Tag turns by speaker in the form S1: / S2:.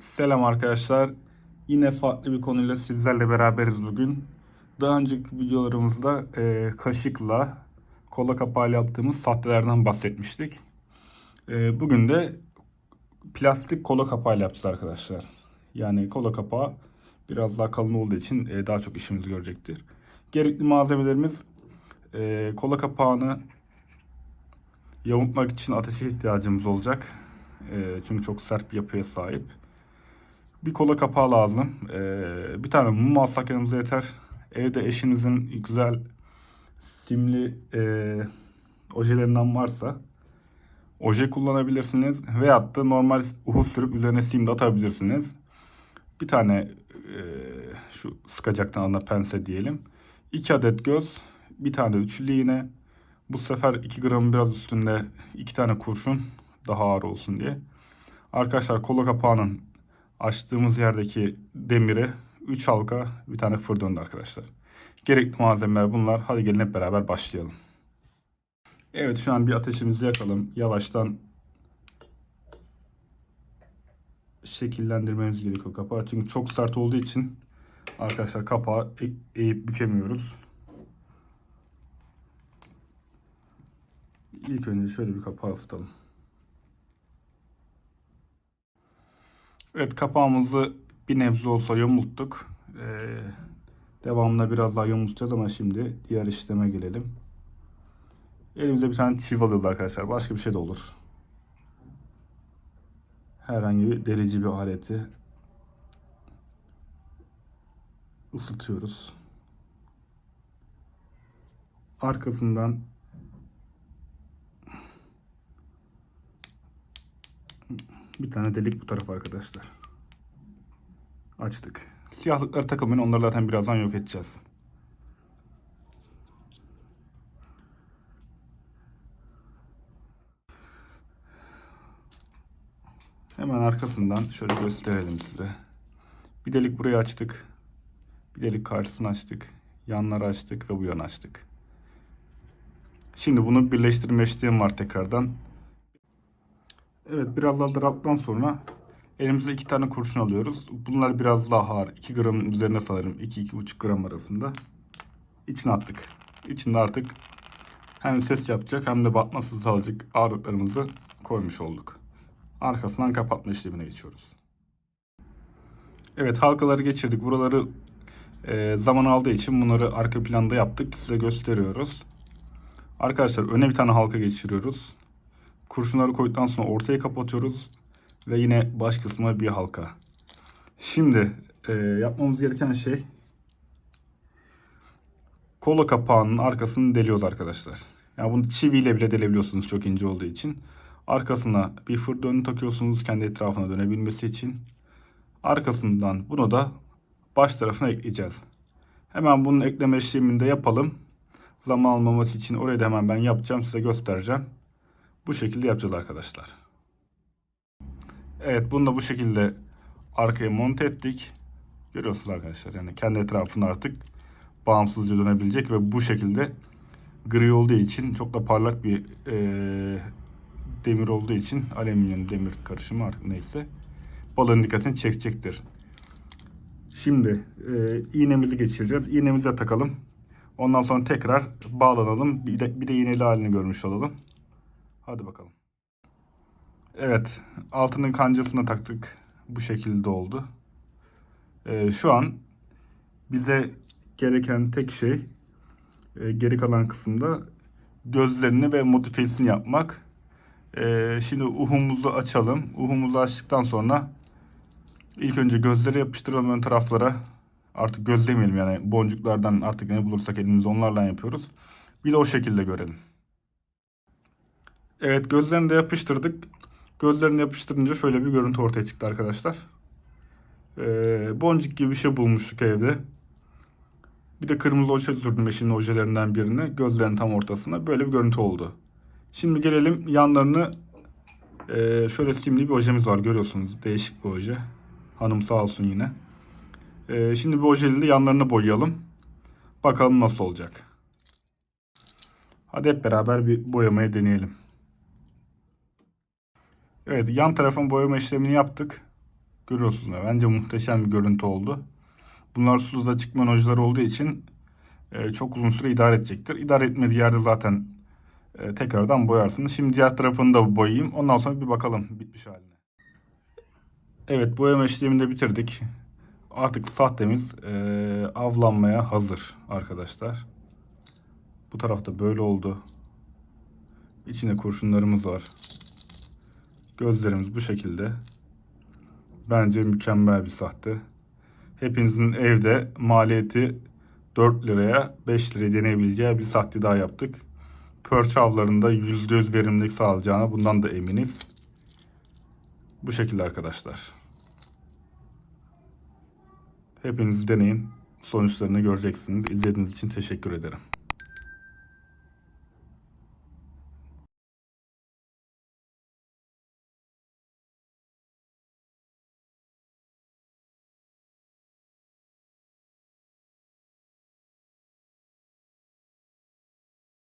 S1: Selam arkadaşlar. Yine farklı bir konuyla sizlerle beraberiz bugün. Daha önceki videolarımızda e, kaşıkla kola kapağıyla yaptığımız sahtelerden bahsetmiştik. E, bugün de plastik kola kapağıyla yapacağız arkadaşlar. Yani kola kapağı biraz daha kalın olduğu için e, daha çok işimizi görecektir. Gerekli malzemelerimiz e, kola kapağını yamultmak için ateşe ihtiyacımız olacak. E, çünkü çok sert bir yapıya sahip. Bir kola kapağı lazım. Ee, bir tane mum alsak yanımıza yeter. Evde eşinizin güzel simli e, ojelerinden varsa oje kullanabilirsiniz. Veyahut da normal uhu sürüp üzerine sim de atabilirsiniz. Bir tane e, şu sıkacaktan ana pense diyelim. 2 adet göz, bir tane üçlü iğne. Bu sefer 2 gram biraz üstünde iki tane kurşun daha ağır olsun diye. Arkadaşlar kola kapağının açtığımız yerdeki demiri 3 halka bir tane fır döndü arkadaşlar. Gerekli malzemeler bunlar. Hadi gelin hep beraber başlayalım. Evet şu an bir ateşimizi yakalım. Yavaştan şekillendirmemiz gerekiyor kapağı. Çünkü çok sert olduğu için arkadaşlar kapağı e- eğip bükemiyoruz. İlk önce şöyle bir kapağı ısıtalım. Evet kapağımızı bir nebze olsa yamulttuk. Ee, devamında biraz daha yamultacağız ama şimdi diğer işleme gelelim. Elimize bir tane çivi alıyoruz arkadaşlar. Başka bir şey de olur. Herhangi bir delici bir aleti ısıtıyoruz. Arkasından Bir tane delik bu taraf arkadaşlar. Açtık. Siyahlıkları takılmayın. Onları zaten birazdan yok edeceğiz. Hemen arkasından şöyle gösterelim size. Bir delik burayı açtık. Bir delik karşısını açtık. Yanları açtık ve bu yana açtık. Şimdi bunu birleştirme işlemi var tekrardan. Evet biraz daha daralttıktan sonra elimize iki tane kurşun alıyoruz. Bunlar biraz daha ağır. 2 gramın üzerine sanırım. 2-2,5 gram arasında. İçine attık. İçinde artık hem ses yapacak hem de batması sağlayacak ağırlıklarımızı koymuş olduk. Arkasından kapatma işlemine geçiyoruz. Evet halkaları geçirdik. Buraları e, zaman aldığı için bunları arka planda yaptık. Size gösteriyoruz. Arkadaşlar öne bir tane halka geçiriyoruz. Kurşunları koyduktan sonra ortaya kapatıyoruz. Ve yine baş kısmına bir halka. Şimdi e, yapmamız gereken şey kola kapağının arkasını deliyoruz arkadaşlar. Yani bunu çiviyle bile delebiliyorsunuz çok ince olduğu için. Arkasına bir fır dönü takıyorsunuz kendi etrafına dönebilmesi için. Arkasından bunu da baş tarafına ekleyeceğiz. Hemen bunun ekleme işlemini de yapalım. Zaman almaması için orayı da hemen ben yapacağım size göstereceğim. Bu şekilde yapacağız arkadaşlar. Evet bunu da bu şekilde arkaya monte ettik. Görüyorsunuz arkadaşlar yani kendi etrafına artık bağımsızca dönebilecek ve bu şekilde gri olduğu için çok da parlak bir e, demir olduğu için alüminyum demir karışımı artık neyse balığın dikkatini çekecektir. Şimdi e, iğnemizi geçireceğiz. İğnemizi de takalım. Ondan sonra tekrar bağlanalım. Bir de, bir de iğneli halini görmüş olalım. Hadi bakalım. Evet. Altının kancasına taktık. Bu şekilde oldu. Ee, şu an bize gereken tek şey e, geri kalan kısımda gözlerini ve modifiyesini yapmak. Ee, şimdi uhumuzu açalım. Uhumuzu açtıktan sonra ilk önce gözleri yapıştıralım ön taraflara. Artık göz demeyelim yani boncuklardan artık ne bulursak elimizde onlarla yapıyoruz. Bir de o şekilde görelim. Evet gözlerini de yapıştırdık. Gözlerini yapıştırınca şöyle bir görüntü ortaya çıktı arkadaşlar. Ee, boncuk gibi bir şey bulmuştuk evde. Bir de kırmızı oje sürdüm eşimin ojelerinden birine. Gözlerin tam ortasına. Böyle bir görüntü oldu. Şimdi gelelim yanlarını e, şöyle simli bir ojemiz var görüyorsunuz. Değişik bir oje. Hanım sağ olsun yine. E, şimdi bu ojeyle yanlarını boyayalım. Bakalım nasıl olacak. Hadi hep beraber bir boyamayı deneyelim. Evet yan tarafın boyama işlemini yaptık. Görüyorsunuz. Bence muhteşem bir görüntü oldu. Bunlar suda çıkma nojları olduğu için e, çok uzun süre idare edecektir. İdare etmediği yerde zaten e, tekrardan boyarsınız. Şimdi diğer tarafını da boyayayım. Ondan sonra bir bakalım bitmiş haline. Evet boyama işlemini de bitirdik. Artık sahtemiz e, avlanmaya hazır arkadaşlar. Bu tarafta böyle oldu. İçine kurşunlarımız var. Gözlerimiz bu şekilde. Bence mükemmel bir sahte. Hepinizin evde maliyeti 4 liraya 5 liraya deneyebileceği bir sahte daha yaptık. Perch avlarında %100 verimlilik sağlayacağına bundan da eminiz. Bu şekilde arkadaşlar. Hepiniz deneyin. Sonuçlarını göreceksiniz. İzlediğiniz için teşekkür ederim.